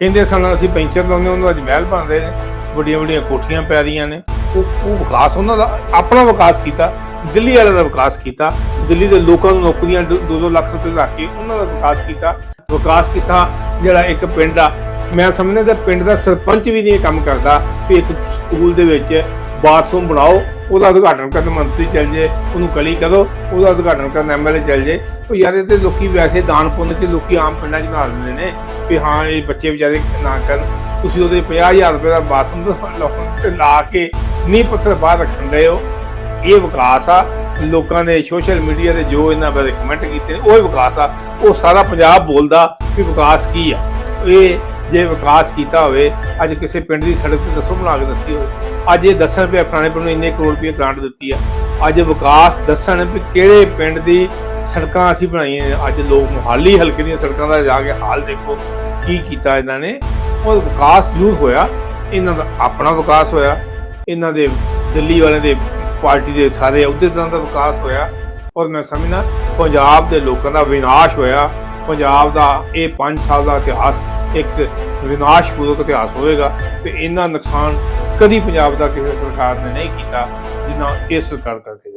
ਕਹਿੰਦੇ ਸਨ ਅਸੀਂ ਪੈਂਚਰ ਲਾਉਂਦੇ ਉਹਨਾਂ ਦਾ ਅੱਜ ਮਹਿਲ ਬਣ ਰਹੇ ਨੇ, ਵੱਡੀਆਂ ਵੱਡੀਆਂ ਕੋਠੀਆਂ ਪੈ ਰਹੀਆਂ ਨੇ। ਉਹ ਉਹ ਵਿਕਾਸ, ਉਹਨਾਂ ਦਾ ਆਪਣਾ ਵਿਕਾਸ ਕੀਤਾ, ਦਿੱਲੀ ਵਾਲਿਆਂ ਦਾ ਵਿਕਾਸ ਕੀਤਾ, ਦਿੱਲੀ ਦੇ ਲੋਕਾਂ ਨੂੰ ਨੌਕਰੀਆਂ 2-2 ਲੱਖ ਰੁਪਏ ਲਾ ਕੇ ਉਹਨਾਂ ਦਾ ਵਿਕਾਸ ਕੀਤਾ। ਵਿਕਾਸ ਕੀਤਾ ਜਿਹੜਾ ਇੱਕ ਪਿੰਡ ਆ, ਮੈਂ ਸਮਝਦਾ ਕਿ ਪਿੰਡ ਦਾ ਸਰਪੰਚ ਵੀ ਨਹੀਂ ਇਹ ਕੰਮ ਕਰਦਾ ਕਿ ਇੱਕ ਸਕੂਲ ਦੇ ਵਿੱਚ ਬਾਥਰੂਮ ਬਣਾਓ ਉਹਦਾ ਉਦਘਾਟਨ ਕਰਨ ਮੰਤਰੀ ਚੱਲ ਜੇ, ਉਹਨੂੰ ਗਲੀ ਕਰੋ ਉਹਦਾ ਉਦਘਾਟਨ ਕਰਨ ਐਮਐਲਏ ਚੱਲ ਜੇ। ਉਹ ਯਾਰ ਇਹ ਤੇ ਲੋਕੀ ਵੈਸੇ ਦਾਨ ਪੁੰਨ ਚ ਲੋਕੀ ਆਮ ਪਿੰਡਾਂ 'ਚ ਬਣਾ ਦਿੰਦੇ ਨੇ ਵੀ ਹਾਂ, ਇਹ ਬੱਚੇ ਵਿਚਾਰੇ ਨਾ ਕਰਨ। ਤੁਸੀਂ ਉਹਦੇ 50000 ਰੁਪਏ ਦਾ ਬਾਥਰੂਮ ਲਾਉਣ ਤੇ ਲਾ ਕੇ ਨੀ ਪੱਥਰ ਬਾਹਰ ਰੱਖਣ ਰਹੇ ਹੋ। ਇਹ ਵਿਕਾਸ ਆ। ਲੋਕਾਂ ਨੇ ਸੋਸ਼ਲ ਮੀਡੀਆ ਤੇ ਜੋ ਇਹਨਾਂ ਬਾਰੇ ਕਮੈਂਟ ਕੀਤੇ ਨੇ, ਉਹ ਹੀ ਵਿਕਾਸ ਆ। ਉਹ ਸਾਰਾ ਪੰਜਾਬ ਬੋਲਦਾ ਵੀ ਵਿਕਾਸ ਕੀ ਆ। ਇਹ ਜੇ ਵਿਕਾਸ ਕੀਤਾ ਹੋਵੇ, ਅੱਜ ਕਿਸੇ ਪਿੰਡ ਦੀ ਸੜਕ ਤੇ ਦੱਸੋ ਬਣਾ ਕੇ ਦੱਸੀ ਹੋਵੇ। ਅੱਜ ਇਹ ਦੱਸਣ ਵੀ ਫਲਾਣੇ ਪਿੰਡ ਨੂੰ ਇੰਨੇ ਕਰੋੜ ਰੁਪਏ ਗ੍ਰਾਂਟ ਦਿੱਤੀ ਆ। ਅੱਜ ਵਿਕਾਸ ਦੱਸਣ ਵੀ ਕਿਹੜੇ ਪਿੰਡ ਦੀ ਸੜਕਾਂ ਅਸੀਂ ਬਣਾਈਆਂ ਅੱਜ ਲੋਕ ਮੁਹਾਲੀ ਹਲਕੇ ਦੀਆਂ ਸੜਕਾਂ ਦਾ ਜਾ ਕੇ ਹਾਲ ਦੇਖੋ, ਕੀ ਕੀਤਾ ਇਹਨਾਂ ਨੇ। ਉਹ ਵਿਕਾਸ ਜ਼ਰੂਰ ਹੋਇਆ। ਇਹਨਾਂ ਦਾ ਆਪਣਾ ਵਿਕਾਸ ਹੋਇਆ। ਇਹਨਾਂ ਦੇ ਦਿੱਲੀ ਵਾਲਿਆਂ ਦੇ ਪਾਰਟੀ ਦੇ ਸਾਰੇ ਅਹੁਦੇਦਾਰਾਂ ਦਾ ਵਿਕਾਸ ਹੋਇਆ। ਔਰ ਮੈਂ ਸਮਝਣਾ ਪੰਜਾਬ ਦੇ ਲੋਕਾਂ ਦਾ ਵਿਨਾਸ਼ ਹੋਇਆ। ਪੰਜਾਬ ਦਾ ਇਹ 5 ਸਾਲ ਦਾ ਇਤਿਹਾਸ ਇੱਕ ਵਿਨਾਸ਼ਪੂਰਕ ਇਤਿਹਾਸ ਹੋਵੇਗਾ ਤੇ ਇੰਨਾ ਨੁਕਸਾਨ ਕਦੀ ਪੰਜਾਬ ਦਾ ਕਿਸੇ ਸਰਕਾਰ ਨੇ ਨਹੀਂ ਕੀਤਾ ਜਿੰਨਾ ਇਸ ਸਰਕਾਰ ਕਰਕੇ